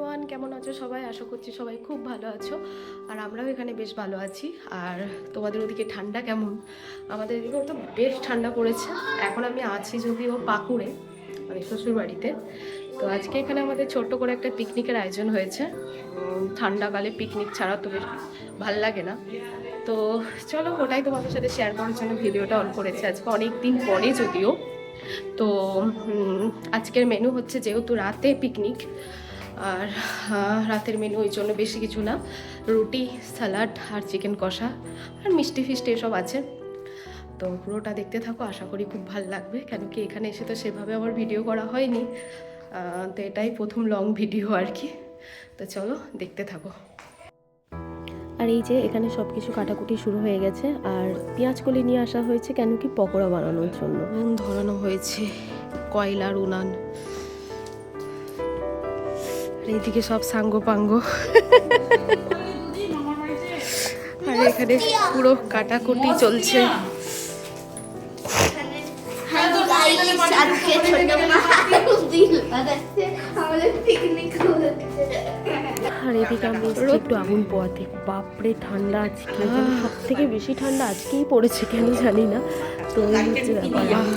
Everyone কেমন আছো সবাই? আশা করছি সবাই খুব ভালো আছো। আর আমরাও এখানে বেশ ভালো আছি। আর তোমাদের ওদিকে ঠান্ডা কেমন? আমাদের এদিকেও তো বেশ ঠান্ডা পড়েছে। এখন আমি আছি যদিও পাকুড়ে মানে শ্বশুর বাড়িতে তো আজকে এখানে আমাদের ছোট্ট করে একটা পিকনিকের আয়োজন হয়েছে। ঠান্ডাকালে পিকনিক ছাড়া তো বেশ ভালো লাগে না। তো চলো, ওটাই তোমাদের সাথে শেয়ার করার জন্য ভিডিওটা অন করেছি। আজকে অনেক দিন পরে যদিও। তো আজকের মেনু হচ্ছে যেহেতু রাতে পিকনিক আর রাতের মেনু ওই জন্য বেশি কিছু না। রুটি স্যালাড আর চিকেন কষা আর মিষ্টি ফিষ্টি এসব আছে। তো পুরোটা দেখতে থাকো আশা করি খুব ভালো লাগবে। কেন কি এখানে এসে তো সেভাবে আমার ভিডিও করা হয়নি। তো এটাই প্রথম লং ভিডিও আর কি। তো চলো দেখতে থাকো। আর এই যে এখানে সব কিছু কাটাকুটি শুরু হয়ে গেছে। আর পেঁয়াজ কলি নিয়ে আসা হয়েছে কেন কি পকোড়া বানানোর জন্য। ধরানো হয়েছে কয়লার উনান। এইদিকে সব সাঙ্গ পাঙ্গ। আর এখানে পুরো কাটাকুটি চলছে। আমাদের পিকনিক এদিকে আমি একটু আগুন পোয়াতে বাপরে ঠান্ডা আজকে। সব থেকে বেশি ঠান্ডা আজকেই পড়েছে কেন জানি না। তো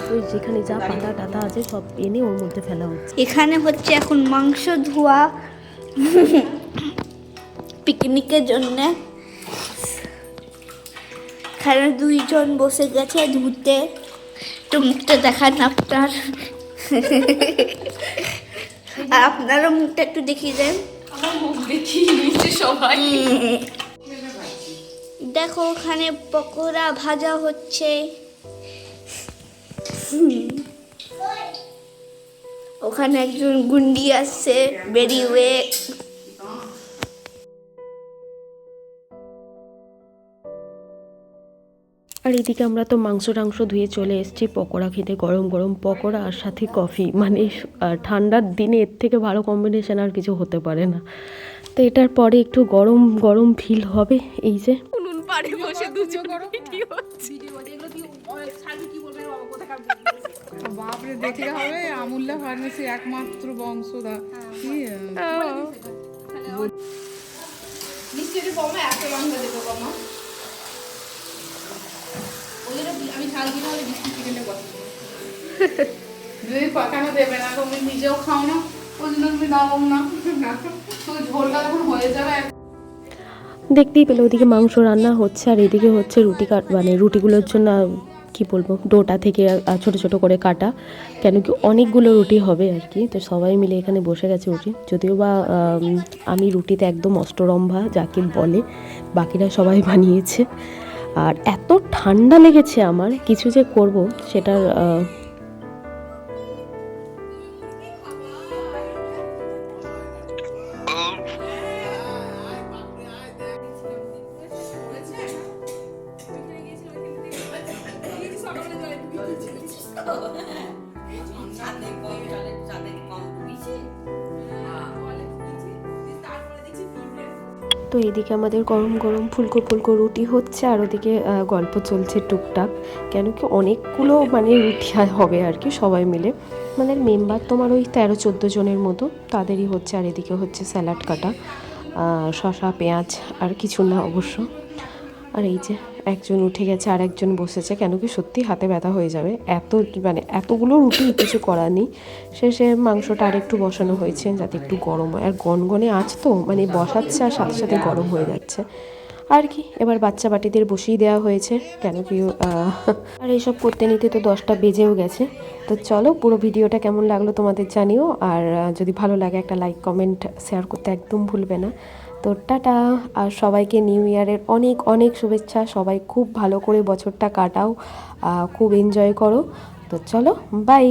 তো যেখানে যা পাতা টাতা আছে সব এনে ওর মধ্যে ফেলা হচ্ছে। এখানে হচ্ছে এখন মাংস ধোয়া পিকনিকের জন্য। এখানে দুইজন বসে গেছে ধুতে। তো মুখটা দেখান আপনার। আর আপনারও মুখটা একটু দেখিয়ে দেন। দেখো ওখানে পকোড়া ভাজা হচ্ছে। ওখানে একজন গুন্ডি আসছে বেরিয়ে আর এদিকে আমরা তো মাংস টাংস ধুয়ে চলে এসেছি পকোড়া খেতে গরম গরম পকোড়া আর সাথে কফি। মানে ঠান্ডার দিনে এর থেকে ভালো কম্বিনেশন আর কিছু হতে পারে না। তো এটার পরে একটু গরম গরম ফিল হবে এই যে। উনুন পাড়ে বসে দুজন ভিডিও হচ্ছে? বাপরে দেখলে হবে আমুল্লা ফার্মেসি একমাত্র বংশধর। কি মিষ্টি বমা এত বাংলা দেবো বমা ওই জন্য আমি ঝাল দিলে হলে মিষ্টি চিকেনটা পছন্দ যদি কেন দেবে না তুমি নিজেও খাও না ওই জন্য তুমি দাও না। না শুধু ঝোলটা যখন হয়ে যাবে দেখতেই পেলে ওদিকে মাংস রান্না হচ্ছে আর এদিকে হচ্ছে রুটি কাট মানে রুটিগুলোর জন্য কি বলব ডোটা থেকে ছোট ছোট করে কাটা। কেন কি অনেকগুলো রুটি হবে আর কি তো সবাই মিলে এখানে বসে গেছে রুটি। যদিও বা আমি রুটিতে একদম অষ্টরম্ভা যাকে বলে বাকিরা সবাই বানিয়েছে। আর এত ঠান্ডা লেগেছে আমার কিছু যে করব সেটার তো এদিকে আমাদের গরম গরম ফুলকো ফুলকো রুটি হচ্ছে আর ওদিকে গল্প চলছে টুকটাক। কেন কি অনেকগুলো মানে রুটি হবে আর কি সবাই মিলে। আমাদের মেম্বার তোমার ওই তেরো চোদ্দ জনের মতো, তাদেরই হচ্ছে আর এদিকে হচ্ছে স্যালাড কাটা। শশা পেঁয়াজ আর কিছু না অবশ্য। আর এই যে একজন উঠে গেছে, আর একজন বসেছে, কেন কি সত্যি হাতে ব্যথা হয়ে যাবে? এত মানে এতগুলো রুটি কিছু করার নেই। শেষে মাংসটা আর একটু বসানো হয়েছে যাতে একটু গরম হয়। আর গনগনে আঁচ তো মানে বসাচ্ছে আর সাথে সাথে গরম হয়ে যাচ্ছে। আর কি, এবার বাচ্চা বাটিদের বসিয়ে দেওয়া হয়েছে, কেন কি আর এইসব করতে নিতে তো দশটা বেজেও গেছে। তো চলো, পুরো ভিডিওটা কেমন লাগল তোমাদের জানিও। আর যদি ভালো লাগে একটা লাইক কমেন্ট শেয়ার করতে একদম ভুলবে না। তো টাটা। আর সবাইকে নিউ ইয়ারের অনেক অনেক শুভেচ্ছা। সবাই খুব ভালো করে বছরটা কাটাও। খুব এনজয় করো। তো চলো বাই